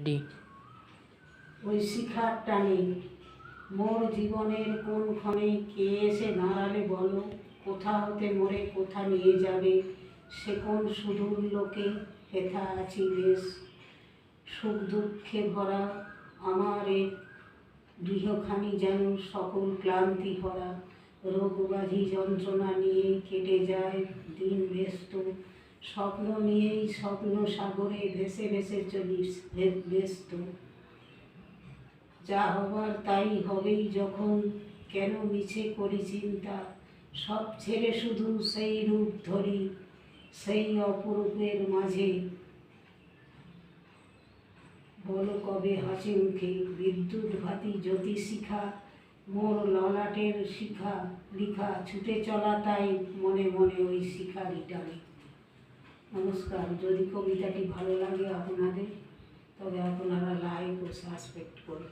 Ready ওই শিখার টানে মোর জীবনের কোনক্ষণে কে এসে দাঁড়ালে বলো, কোথা হতে মোরে কোথা নিয়ে যাবে, সে কোন সুদূর লোকে হেথা আছি বেশ। সুখ দুঃখে ভরা আমার এ গৃহখানি যেন সকল ক্লান্তি ভরা রোগ ব্যাধি যন্ত্রণা নিয়ে কেটে যায় দিন ব্যস্ত। স্বপ্ন নিয়েই স্বপ্ন সাগরে ভেসে ভেসে চলিস ব্যস্ত। যা হবার তাই হবেই যখন কেন মিছে করি চিন্তা। সব ছেড়ে শুধু সেই রূপ ধরি, সেই অপরূপের মাঝে। বলো কবে হাসি মুখে বিদ্যুৎ ভাতি জ্যোতি শিখা, মোর ললাটের শিখা, লিখা, ছুটে চলা তাই মনে মনে ওই শিখা রিটারে নমস্কার। যদি কবিতাটি ভালো লাগে আপনাদের তবে আপনারা লাইক ও সাবস্ক্রাইব করুন।